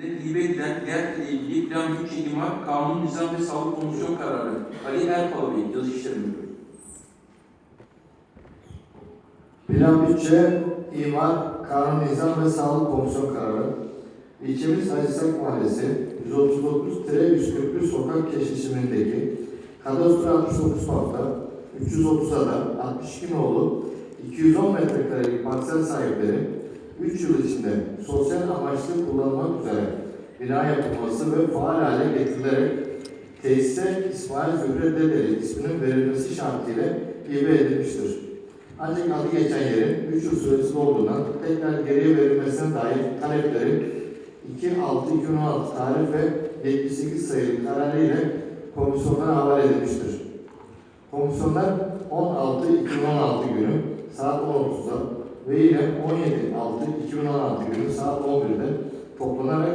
ile hibe edilen yer ile ilgili Plan Bütçe İmar Kanun Nizam ve Sağlık Komisyon kararı Ali Erpal Bey yazı müdürü. Plan Bütçe, İmar, Kanun Nizam ve Sağlık Komisyon kararı. İlçemiz Hacısak Mahallesi 139-141 sokak keşişimindeki kadastro 69 hafta 330'a da 62 nolu 210 metrekarelik parsel sahipleri 3 yıl içinde sosyal amaçlı kullanılmak üzere bina yapılması ve faal hale getirilerek tesise İsmail Zühre Dedeli isminin verilmesi şartıyla hibe edilmiştir. Ancak adı geçen yerin 3 yıl süresi olduğundan tekrar geriye verilmesine dair talepleri 2.6.2016 tarih ve 78 sayılı kararı ile komisyonlara havale edilmiştir. Komisyonlar 16.2016 günü saat 10.30'da ve yine 17.6.2016 günü saat 11'de toplanarak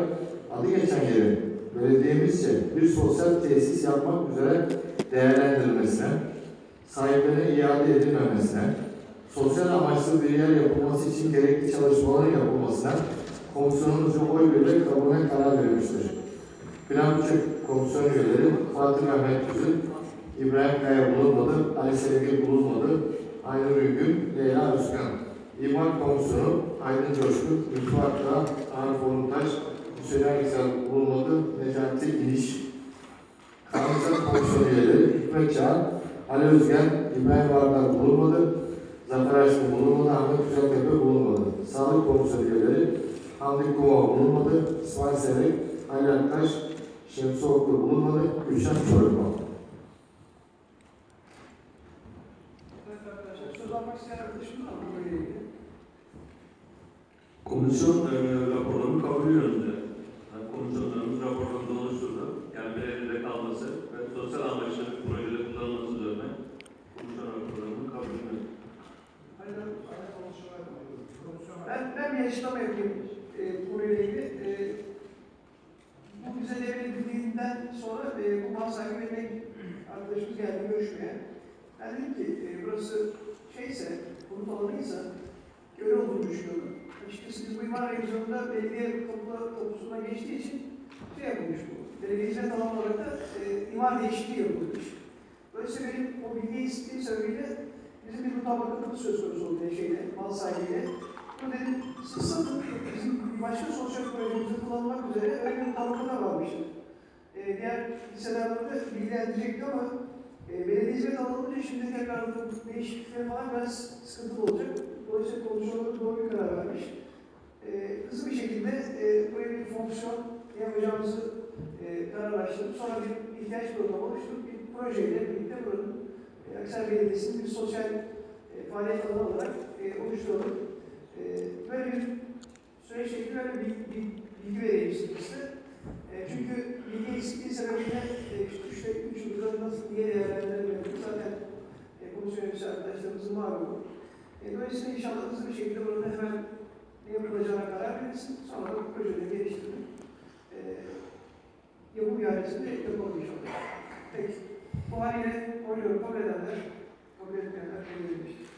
adı geçen yerin belediyemizce bir sosyal tesis yapmak üzere değerlendirilmesine, sahiplerine iade edilmemesine, sosyal amaçlı bir yer yapılması için gerekli çalışmaların yapılmasına komisyonumuzca oy birliğiyle kabulüne karar verilmiştir. Plan Bütçe Komisyonu üyeleri Fatih Mehmet Güzül, İbrahim Kaya bulunmadı, Ali Sevgi bulunmadı, Aynur Ülgün, Leyla Özkan. İmar Komisyonu Aydın Coşkun, Lütfü Akdağ, Arif Oruntaş, Hüseyin Aysel bulunmadı, Necati İniş. Kanunsal Komisyonu üyeleri Hikmet Çağ, Ali Özgen, İbrahim Vardar bulunmadı, Zafer Aşkın bulunmadı, Ahmet Güzeltepe bulunmadı. Sağlık Komisyonu üyeleri Hamdi Kuma bulunmadı, İsmail Serek, Ali Aktaş, Şemsi Oklu bulunmadı, Gülşen Çorukma. Evet arkadaşlar, söz almak isteyen arkadaşım var mı böyle ilgili? Komisyon e, raporlarını kabul yönünde. Yani komisyonlarımız raporlarında oluşturdu. Yani bir elinde kalması ve sosyal amaçlı projede kullanılması üzerine komisyon raporlarının kabul yönünde. Hayır, hayır, komisyon. Ben, ben bir açıklama yapayım e, konuyla ilgili. E, bu bize devredildiğinden sonra e, bu mal sahibi demek arkadaşımız geldi görüşmeye. Ben dedim ki e, burası şeyse, konut alanıysa göre olduğunu düşünüyorum. Açıkçası biz bu imar revizyonunda belediye kapı, kapısına geçtiği için şey yapılmış bu. Belediye hizmet alanı olarak da e, imar değişikliği yapılmış. Dolayısıyla benim o bilgiyi istediğim sebebiyle bizim bir mutabakatımız söz konusu oldu şeyle, mal sahibiyle. Bu dedim, siz satın, bizim başka sosyal projemizde kullanılmak üzere öyle bir mutabakata varmıştı. E, diğer liselerde de bilgilendirecekti ama e, belediye hizmet alanında şimdi tekrar bu değişiklikleri falan biraz sıkıntılı olacak. Dolayısıyla komisyonlar doğru bir karar vermiş. E, hızlı bir şekilde e, buraya bir fonksiyon yapacağımızı e, kararlaştırıp sonra bir ihtiyaç programı oluşturup bir projeyle birlikte buranın e, Aksar Belediyesi'nin bir sosyal e, faaliyet alanı olarak e, oluşturalım. E, böyle bir süreçle ilgili böyle bir, bir bilgi vereyim size. E, çünkü bilgi eksikliği sebebiyle e, işte üç yıldır nasıl diye değerlendiremedik. Zaten e, komisyon üyesi arkadaşlarımızın malumu. E, dolayısıyla inşallah hızlı bir şekilde bunun hemen ne yapılacağına karar verilsin. Sonra da bu projeleri geliştirip e, yapım iadesini yapalım inşallah. Peki. Bu haliyle oyluyorum kabul edenler, kabul etmeyenler belirlemiştir.